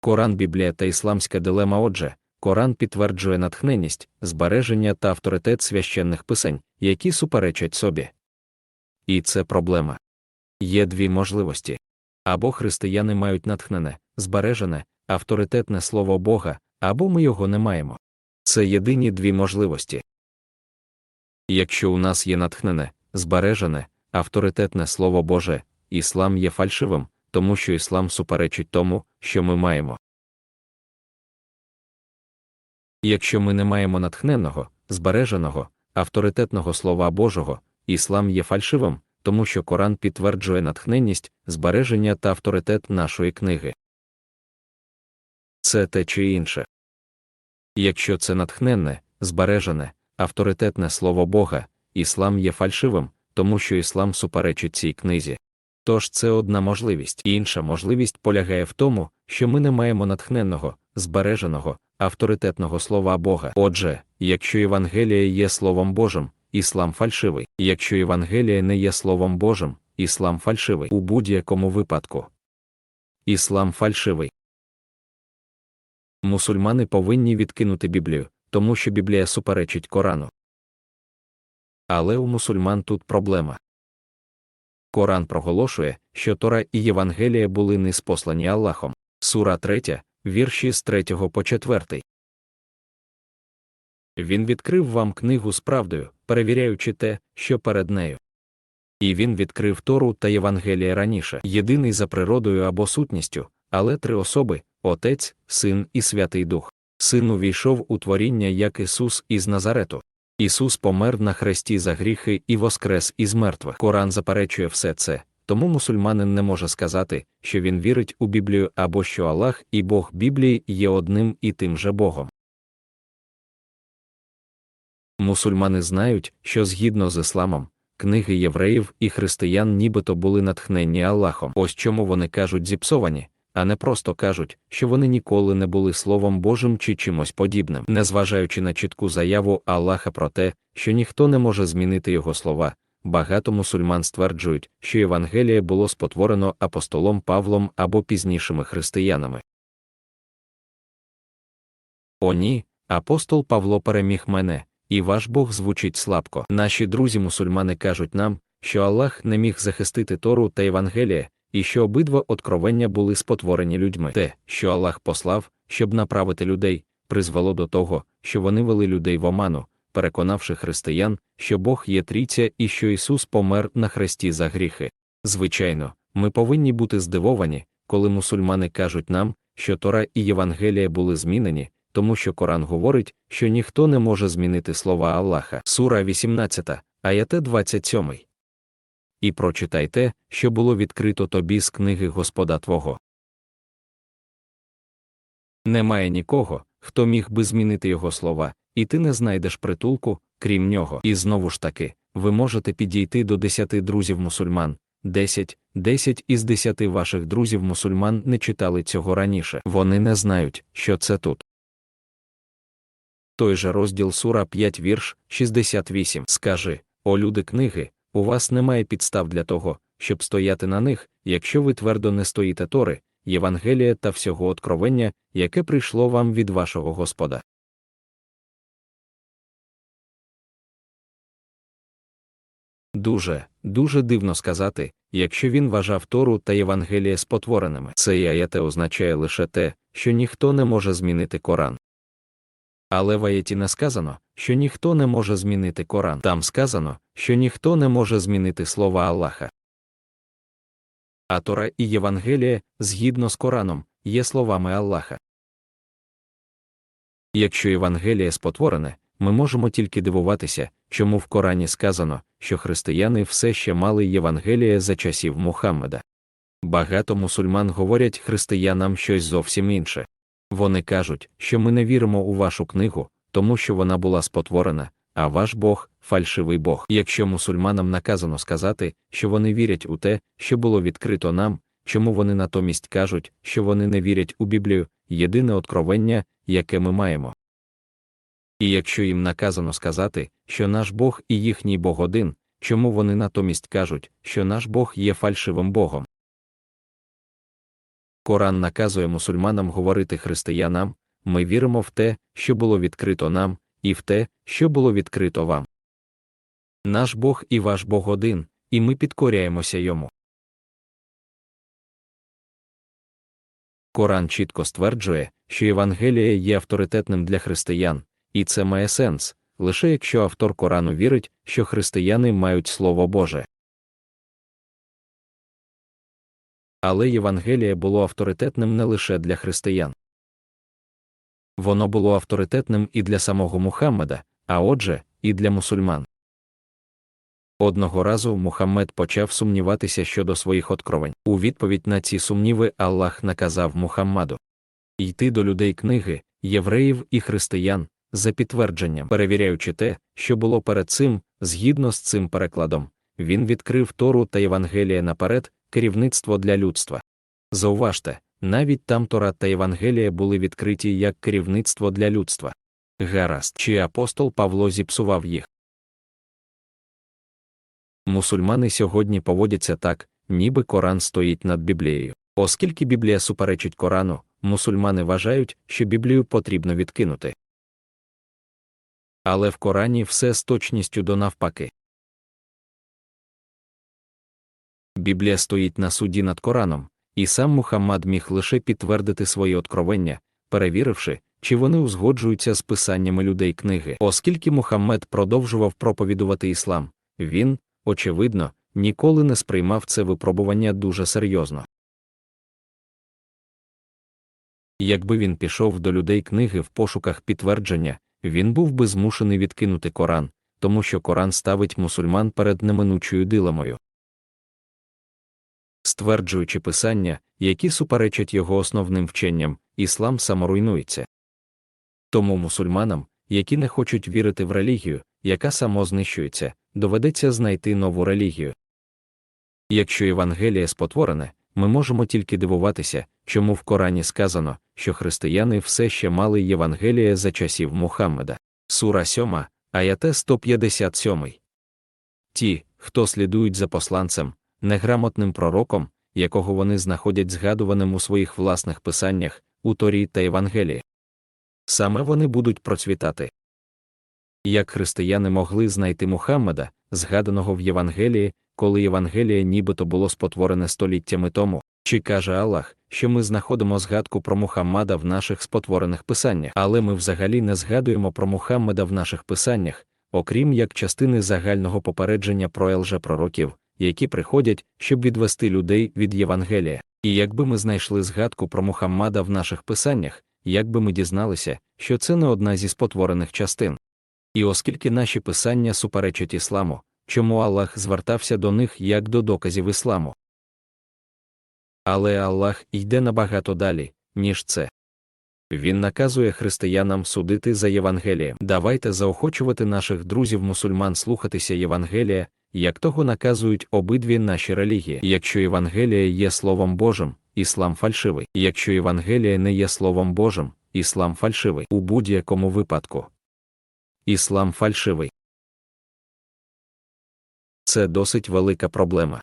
Коран, Біблія та ісламська дилема. Отже, Коран підтверджує натхненність, збереження та авторитет священних писань, які суперечать собі. І це проблема. Є дві можливості. Або християни мають натхнене, збережене, авторитетне слово Бога, або ми його не маємо. Це єдині дві можливості. Якщо у нас є натхнене, збережене, авторитетне слово Боже, іслам є фальшивим, тому що іслам суперечить тому, що ми маємо. Якщо ми не маємо натхненного, збереженого, авторитетного слова Божого, іслам є фальшивим, тому що Коран підтверджує натхненність, збереження та авторитет нашої книги. Це те чи інше. Якщо це натхненне, збережене, авторитетне слово Бога, іслам є фальшивим, тому що іслам суперечить цій книзі. Тож це одна можливість. Інша можливість полягає в тому, що ми не маємо натхненного, збереженого, авторитетного слова Бога. Отже, якщо Євангелія є Словом Божим, іслам фальшивий. Якщо Євангелія не є Словом Божим, іслам фальшивий у будь-якому випадку. Іслам фальшивий. Мусульмани повинні відкинути Біблію, тому що Біблія суперечить Корану. Але у мусульман тут проблема. Коран проголошує, що Тора і Євангелія були неспослані Аллахом. Сура 3, вірші з 3 по 4. Він відкрив вам книгу з правдою, перевіряючи те, що перед нею. І він відкрив Тору та Євангелія раніше, єдиний за природою або сутністю, але три особи Отець, Син і Святий Дух. Син увійшов у творіння як Ісус із Назарету. Ісус помер на хресті за гріхи і воскрес із мертвих. Коран заперечує все це, тому мусульманин не може сказати, що він вірить у Біблію або що Аллах і Бог Біблії є одним і тим же Богом. Мусульмани знають, що згідно з ісламом, книги євреїв і християн нібито були натхненні Аллахом. Ось чому вони кажуть зіпсовані, а не просто кажуть, що вони ніколи не були Словом Божим чи чимось подібним, незважаючи на чітку заяву Аллаха про те, що ніхто не може змінити його слова. Багато мусульман стверджують, що Євангеліє було спотворено апостолом Павлом або пізнішими християнами. О ні, апостол Павло переміг мене, і ваш Бог звучить слабко. Наші друзі-мусульмани кажуть нам, що Аллах не міг захистити Тору та Євангеліє, і що обидва откровення були спотворені людьми. Те, що Аллах послав, щоб направити людей, призвело до того, що вони вели людей в оману, переконавши християн, що Бог є трійця і що Ісус помер на хресті за гріхи. Звичайно, ми повинні бути здивовані, коли мусульмани кажуть нам, що Тора і Євангелія були змінені, тому що Коран говорить, що ніхто не може змінити слова Аллаха. Сура 18, аяте 27. І прочитай те, що було відкрито тобі з книги Господа Твого. Немає нікого, хто міг би змінити його слова, і ти не знайдеш притулку, крім нього. І знову ж таки, ви можете підійти до десяти друзів мусульман. Десять, десять із десяти ваших друзів мусульман не читали цього раніше. Вони не знають, що це тут. Той же розділ Сура 5 вірш 68 скаже, о люди книги, у вас немає підстав для того, щоб стояти на них, якщо ви твердо не стоїте Тори, Євангелія та всього откровення, яке прийшло вам від вашого Господа. Дуже, дуже дивно сказати, якщо він вважав Тору та Євангеліє спотвореними. Це аяте означає лише те, що ніхто не може змінити Коран. Але в аяті не сказано, що ніхто не може змінити Коран. Там сказано, що ніхто не може змінити слова Аллаха. А Тора і Євангеліє, згідно з Кораном, є словами Аллаха. Якщо Євангеліє спотворене, ми можемо тільки дивуватися, чому в Корані сказано, що християни все ще мали Євангеліє за часів Мухаммеда. Багато мусульман говорять християнам щось зовсім інше. Вони кажуть, що ми не віримо у вашу книгу, тому що вона була спотворена, а ваш Бог фальшивий Бог. Якщо мусульманам наказано сказати, що вони вірять у те, що було відкрито нам, чому вони натомість кажуть, що вони не вірять у Біблію, єдине откровення, яке ми маємо. І якщо їм наказано сказати, що наш Бог і їхній Бог один, чому вони натомість кажуть, що наш Бог є фальшивим Богом? Коран наказує мусульманам говорити християнам, ми віримо в те, що було відкрито нам, і в те, що було відкрито вам. Наш Бог і ваш Бог один, і ми підкоряємося йому. Коран чітко стверджує, що Євангеліє є авторитетним для християн, і це має сенс, лише якщо автор Корану вірить, що християни мають Слово Боже. Але Євангеліє було авторитетним не лише для християн. Воно було авторитетним і для самого Мухаммеда, а отже, і для мусульман. Одного разу Мухаммед почав сумніватися щодо своїх откровень. У відповідь на ці сумніви Аллах наказав Мухаммаду йти до людей книги, євреїв і християн, за підтвердженням, перевіряючи те, що було перед цим, згідно з цим перекладом, він відкрив Тору та Євангелія наперед, керівництво для людства. Зауважте, навіть там Тора та Євангелія були відкриті як керівництво для людства. Гаразд, чи апостол Павло зіпсував їх. Мусульмани сьогодні поводяться так, ніби Коран стоїть над Біблією. Оскільки Біблія суперечить Корану, мусульмани вважають, що Біблію потрібно відкинути. Але в Корані все з точністю до навпаки. Біблія стоїть на суді над Кораном, і сам Мухаммад міг лише підтвердити свої откровення, перевіривши, чи вони узгоджуються з писаннями людей книги. Оскільки Мухаммед продовжував проповідувати іслам, він, очевидно, ніколи не сприймав це випробування дуже серйозно. Якби він пішов до людей книги в пошуках підтвердження, він був би змушений відкинути Коран, тому що Коран ставить мусульман перед неминучою дилемою. Стверджуючи писання, які суперечать його основним вченням, іслам саморуйнується. Тому мусульманам, які не хочуть вірити в релігію, яка самознищується, доведеться знайти нову релігію. Якщо Євангеліє спотворене, ми можемо тільки дивуватися, чому в Корані сказано, що християни все ще мали Євангеліє за часів Мухаммеда. Сура 7, аяте 157. Ті, хто слідують за посланцем, неграмотним пророком, якого вони знаходять згадуваним у своїх власних писаннях, у Торі та Євангелії. Саме вони будуть процвітати. Як християни могли знайти Мухаммеда, згаданого в Євангелії, коли Євангеліє нібито було спотворене століттями тому, чи каже Аллах, що ми знаходимо згадку про Мухаммада в наших спотворених писаннях, але ми взагалі не згадуємо про Мухаммеда в наших писаннях, окрім як частини загального попередження про лжепророків, які приходять, щоб відвести людей від Євангелія. І якби ми знайшли згадку про Мухаммада в наших писаннях, якби ми дізналися, що це не одна зі спотворених частин. І оскільки наші писання суперечать ісламу, чому Аллах звертався до них як до доказів ісламу. Але Аллах йде набагато далі, ніж це. Він наказує християнам судити за Євангелієм. Давайте заохочувати наших друзів-мусульман слухатися Євангелія, як того наказують обидві наші релігії. Якщо Євангелія є Словом Божим, іслам фальшивий. Якщо Євангелія не є Словом Божим, іслам фальшивий. У будь-якому випадку. Іслам фальшивий. Це досить велика проблема.